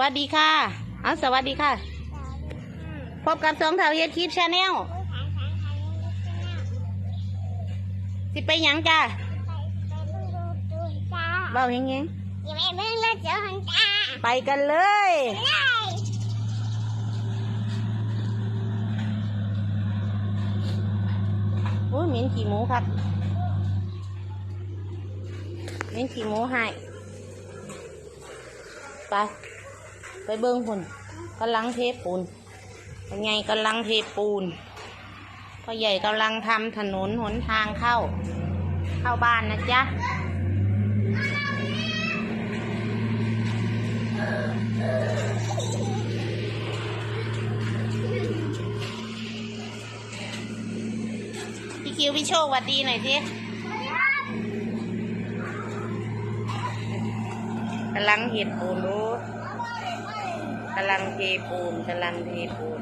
วัสดีค่ะ เอาสวัสดีค่ะ พบกับสองแถวเฮ็ดคลิปชาแนลสิไปยังจ้าเบาเฮงเฮงไปกันเลยโอ้ยเหม็นขี้หมูครับเหม็นขี้หมูให้ไป ไปเบิ้งพุ่นกำลังเทปูนพ่อใหญ่กำลังเทปูนพ่อใหญ่กำลังทำถนนหนทางเข้า เข้าบ้านนะจ๊ะพี่คิวพี่โชคสวัสดีหน่อยทีกำลังเห็ดปูนโอ้ กำลังเทปูนกำลังเทปูน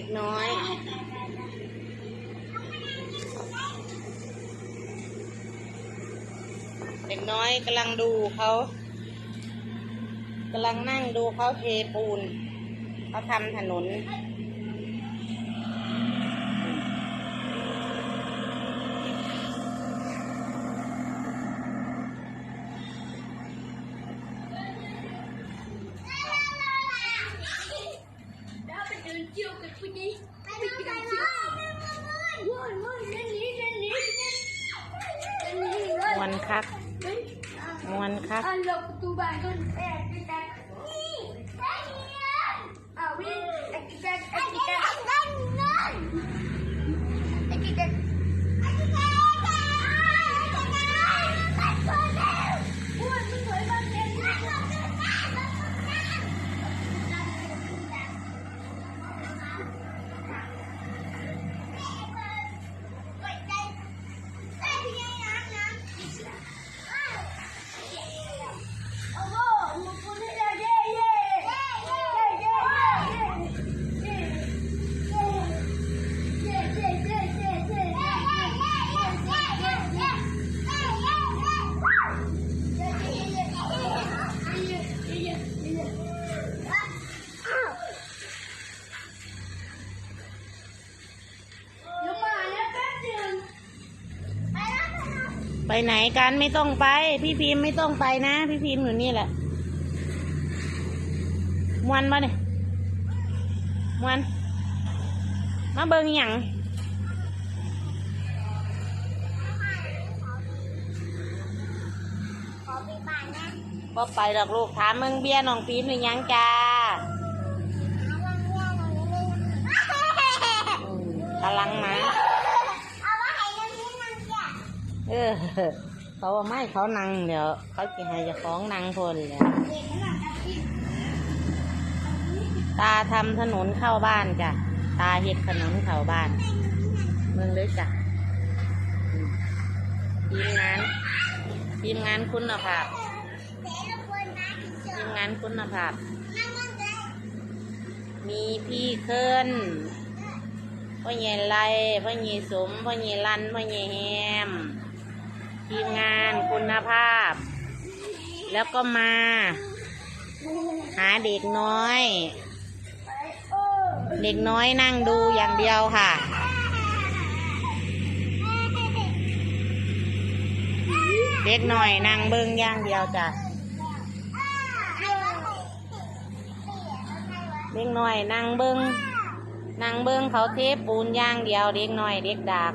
ด็กน้อยเด็กน้อยกำลังดูเขากำลังนั่งดูเขาเทปูนเขาทำถนน এখন ไปไหนกันไม่ต้องไป พี่พิมพ์ไม่ต้องไปนะ พี่พิมพ์อยู่นี่แหละมวนมาเนี่ยมวนมาเบิ่งหยังขอไปบ้านนะก็ไปดอกลูกถามเมืองเบี้ยน้องพิมพ์หรือยังจ้าอืมกำลังมาเอาว่าให้น้ำนี้นั่งจ้ะ เออ เขาว่าไม่เขานั่งเดี๋ยว เขาจะให้จะของนั่งทนแหล้วเด็กนั่งกับพี่ตาทำถนนเข้าบ้านจ้ะ ตาเฮ็ดถนนเข้าบ้าน เมืองเลยจ้ะทีมงานทีมงานคุณภาพทีมงานคุณภาพนั่งนั่งเลยมีพี่เคินพ่อใหญ่ไรพ่อใหญ่สมพ่อใหญ่รันพ่อใหญ่แฮม ทีมงานคุณภาพ แล้วก็มา หาเด็กน้อย เด็กน้อยนั่งดูอย่างเดียวค่ะ เด็กหน่อยนั่งเบิ้งอย่างเดียวจ้ะเด็กน้อยนั่งเบิ้งนั่งเบิ้งเขาเทปูนอย่างเดียวเด็กน้อยเด็กดาบ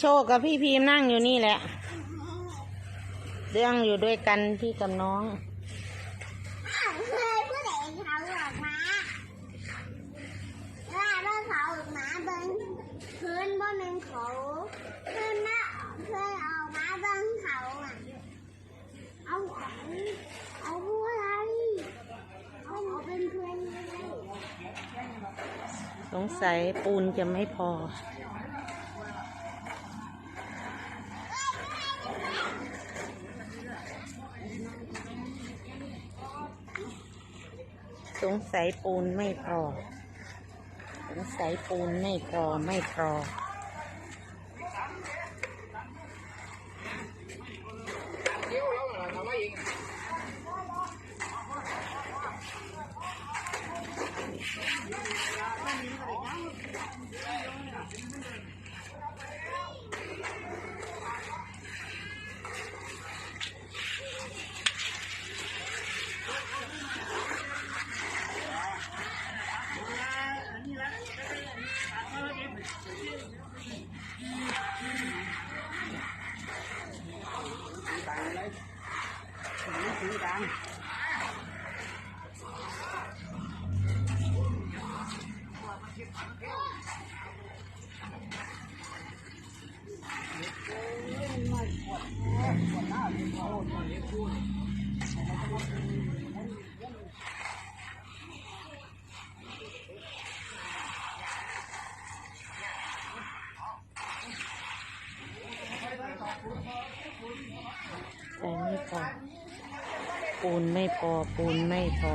โชคกับพี่พีมนั่งอยู่นี่แหละ เรื่องอยู่ด้วยกันพี่กับน้องพื่องเขาหมาเบิ้งพื้นบ่เป็นเขาพื้นน่ะเคยออกมาเบิ้งเขาอะเอาของเอาผู้อะไรเอาเอาเป็นเพื่อนสงสัยปูนจะไม่พอ สงสัยปูนไม่พอ สงสัยปูนไม่พอไม่พอ แต่ ปูนไม่พอปูนไม่พอ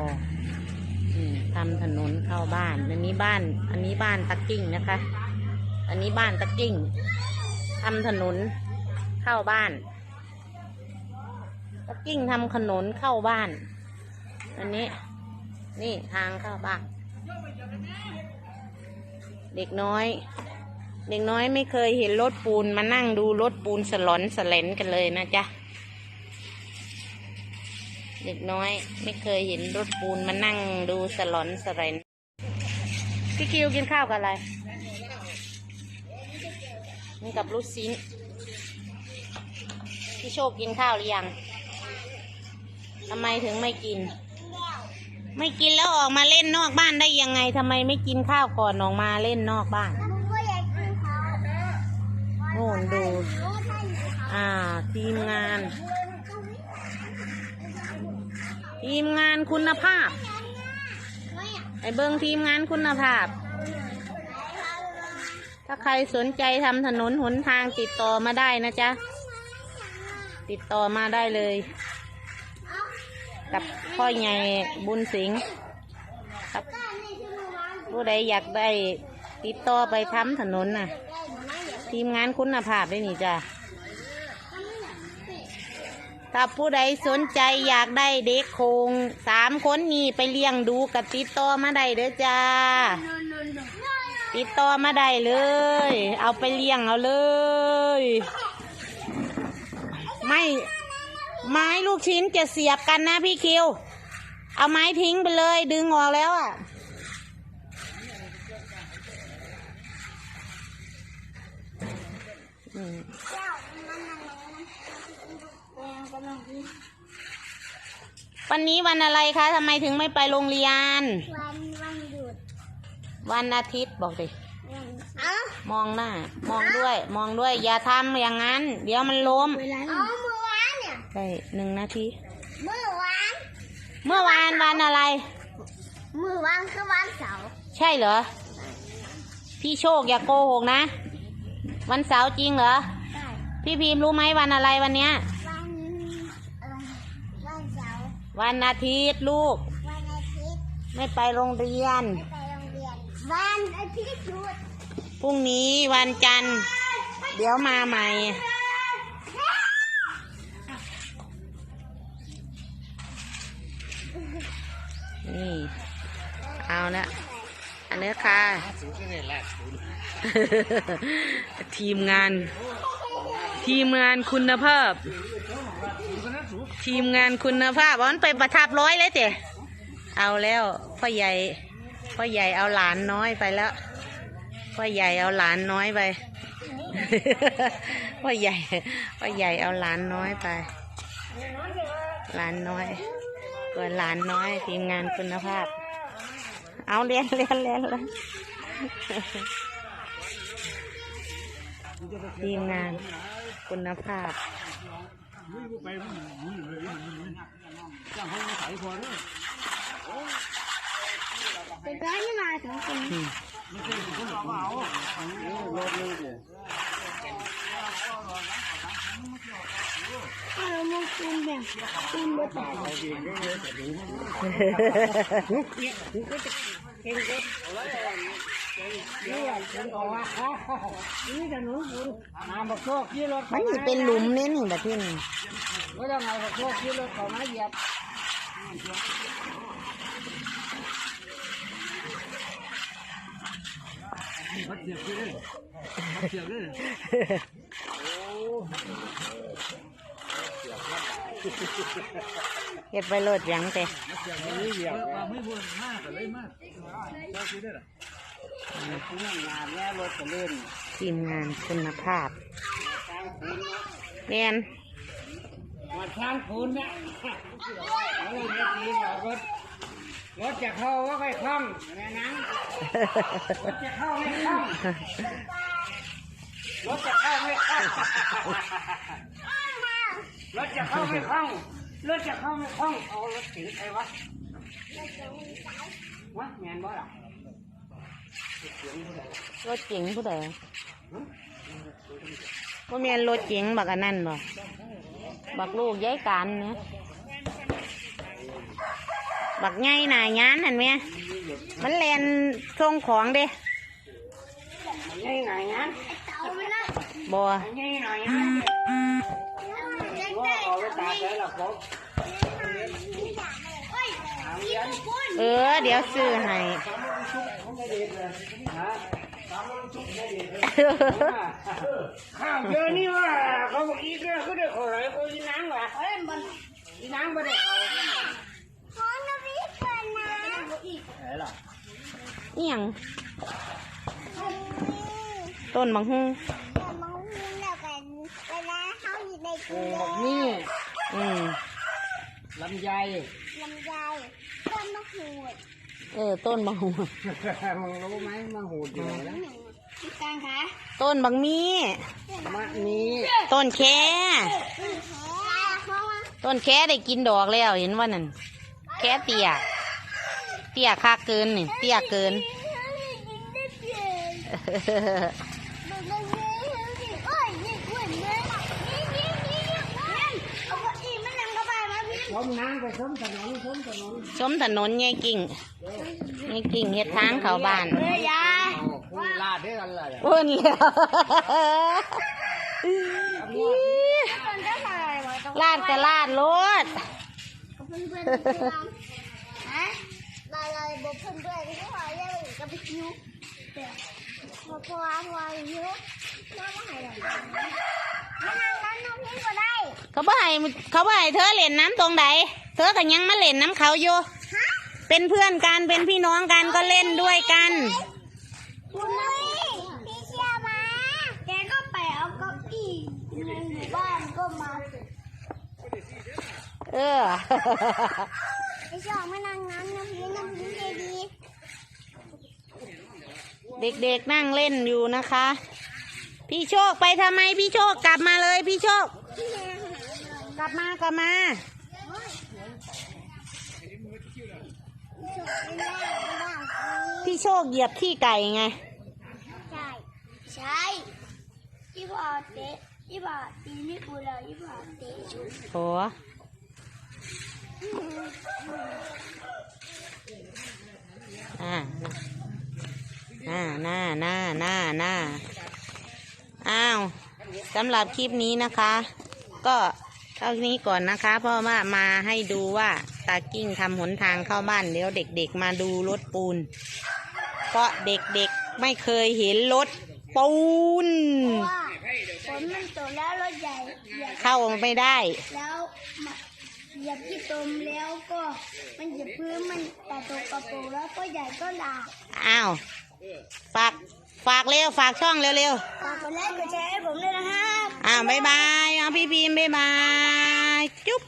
อืมทำถนนเข้าบ้าน อันนี้บ้าน อันนี้บ้านตะกิ้งนะคะ อันนี้บ้านตะกิ้งทำถนนเข้าบ้านตะกิ้งทำขนนเข้าบ้าน อันนี้ นี่ทางเข้าบ้าน เด็กน้อย เด็กน้อยไม่เคยเห็นรถปูนมานั่งดูรถปูนสลอนสแลนกันเลยนะจ๊ะ เด็กน้อยไม่เคยเห็นรถปูนมานั่งดูสลอนสแลนพี่คิวกินข้าวกับอะไรนี่กับลูกชิ้นพี่โชคกินข้าวหรือยังทำไมถึงไม่กิน ไม่กินแล้วออกมาเล่นนอกบ้านได้ยังไงทำไมไม่กินข้าวก่อนออกมาเล่นนอกบ้านมึงก็อยากกินเขาโน่นดูรู้ท่านอยู่เขาอ่า ทีมงาน ทีมงานคุณภาพ ไอเบิ้งทีมงานคุณภาพ ถ้าใครสนใจทำถนนหนทางติดต่อมาได้นะจ๊ะ ติดต่อมาได้เลย กับพ่อใหญ่บุญสิงห์ครับก็ในชั่วโมงวันผู้ใดอยากได้ติดต่อไปทำถนนน่ะ ทีมงานคุณภาพได้นี่จ้ะ ทำไม่อยากปิด ถ้าผู้ใดสนใจอยากได้เด็กโคงสามคนนี้ไปเลี้ยงดูกับติดต่อมาได้เด้อจ้า ติดต่อมาได้เลย เอาไปเลี้ยงเอาเลย ไม่ไม้ลูกชิ้นจะเสียบกันนะพี่คิว เอาไม้ทิ้งไปเลยดึงออกแล้วอะ อืม เจ้ามันอะไรนะแดงกำลังกินวันนี้วันอะไรคะทำไมถึงไม่ไปโรงเรียน วันวันหยุด วันอาทิตย์บอกดิวันเอ้ามองหน้า มองด้วย มองด้วย อย่าทำอย่างนั้น เดี๋ยวมันล้มเอาเมื่อวานเนี่ยได้หนึ่งนาที เมื่อวานเมื่อวานวันอะไร เมื่อวานคือวันเสาร์ใช่เหรอ พี่โชคอย่าโกหกนะ วันเสาร์จริงเหรอ ใช่พี่พิมพ์รู้ไหมวันอะไรวันเนี้ย วันอะไรวันเสาร์ วันอาทิตย์ลูก วันอาทิตย์ไม่ไปโรงเรียน ไม่ไปโรงเรียน วันอาทิตย์หยุดพรุ่งนี้วันจันทร์ เดี๋ยวมาใหม่ นี่ เอาละอันนี้ค่ะ ทีมงาน ทีมงานคุณภาพ ทีมงานคุณภาพวันไปประทับร้อยเลยเจ๊เอาแล้วพ่อใหญ่พ่อใหญ่เอาหลานน้อยไปแล้วพ่อใหญ่เอาหลานน้อยไปพ่อใหญ่พ่อใหญ่เอาหลานน้อยไป หลานน้อยเกิดหลานน้อยทีมงานคุณภาพ เอาเรียนเรียนเรียนเลยทีมงานคุณภาพ เป็นร้านที่มาสองคนอืมถ้าเรามองคุณแบบคุณบนแต่มาบักโชคขี่รถ มันจะเป็นหลุมเนี่ยนี่แบบที่นี่ก็ยังไงบักโชคขี่รถเขามาเหยียบเฮ็ดไปโลดหยังเตะไม่พูดมากเลยมากเจ้าขี่ได้หรอ งงานแม่รถจะเล่นทีมงานคุณภาพเรียนมาทางคุณเนี่ยเออไม่ดีหรอกรถรถจะเข้าว่าไม่คล่องนะนังรถจะเข้าไม่คล่องรถจะเข้าไม่คล่องรถจะเข้าไม่คล่องรถจะเข้าไม่คล่องเอารถถึงใครวะวะแมนบ่ล่ะ รถเก๋งผู้ใดว่าแม่นรถเก๋งบักอันนั่นบ่บักลูกย้ายกันเนี่ยบักไงหน่ายานนั่นแม่มันแลนส่งของเด้ง่ายหน่อยนะเต่ามันนะบ่ง่ายหน่อยนะว่าเอาไปตากได้หรอผมเฮ้ยนี่คือคุณ เออ เดี๋ยวซื้อให้ข้าวเยอะนี่ว่าเขาบอกอีกแล้วก็ได้ขออะไรเขาอีนังว่ะเอ้ยมันอีนังไม่ได้เอาขอน้ำพริกก่อนนะไหนล่ะอีหยังอืมต้นบังฮุงแต่มองดูแล้วกันเวลาเขาอยู่ในโอ้ตู้บอกนี่ อืมลำไยลำไย ต้นมะกรูดเออ ต้นบังฮุงมึงรู้ไหมมาหูดอยู่ไหนนะพี่กางคะต้นบังมีมะนี้ต้นแค่ ต้นแค่ได้กินดอกแล้วเห็นว่านั่นแค่เตี้ยเตี้ยค่าเกินนี่เตี้ยเกิน ล้มนางไปส้มถนนส้มถนนชมถนนยายกิ่งยายกิ่งเฮ็ดทางเข้าบ้านผู้ลาดได้กันเลยเพิ่นแล้วลาดก็ลาดโลดลายลายบกเพิ่นด้วยที่ว่าเรียกกับไปคิวพอพอพอเยอะน่าว่าหายเลยมานั่งนั้นน้องพี่ก็ได้ เขาบ่ให้เขาบ่ให้เธอเล่นน้ำตรงไหนเธอก็ยังมาเล่นน้ำเขาอยู่ฮะเป็นเพื่อนกันเป็นพี่น้องกันก็เล่นด้วยกันคุณพี่พี่เชียร์มาแกก็ไปเอาเก้าอี้ในหมู่บ้านก็มาสิเออพี่ชอบมานั่งนั้นน้องพี่น้องพี่ใจดี เด็กๆนั่งเล่นอยู่นะคะ พี่โชคไปทำไมพี่โชคกลับมาเลยพี่โชค กลับมากลับมาพี่โชคเหยียบขี้ไก่ไง ใช่ ใช่ยี่บอเตะยี่บอตีไม่กูเลยยี่บอเตะชุดโหอ่าหน้าหน้าหน้าหน้าหน้าอ้าวสำหรับคลิปนี้นะคะ ก็ เท่านี้ก่อนนะคะเพราะว่ามาให้ดูว่าตากิ้งทำหนทางเข้าบ้านเดี๋ยวเด็กๆมาดูรถปูน เพราะเด็กๆไม่เคยเห็นรถปูนว่าฝนมันตกแล้วรถใหญ่เหยียบเข้าไม่ได้ แล้วมาเหยียบที่ตมแล้วก็มันเหยียบพื้นมันแต่ตกกระโปรงแล้วก็ใหญ่ก็หลากอ้าวฝาก ฝากเร็วฝากช่องเร็วฝากกดไลค์กดแชร์ให้ผมด้วยนะครับ ๆอ้าวบ๊ายบายเอาพี่พิมพ์บ๊ายบาย จุ๊บ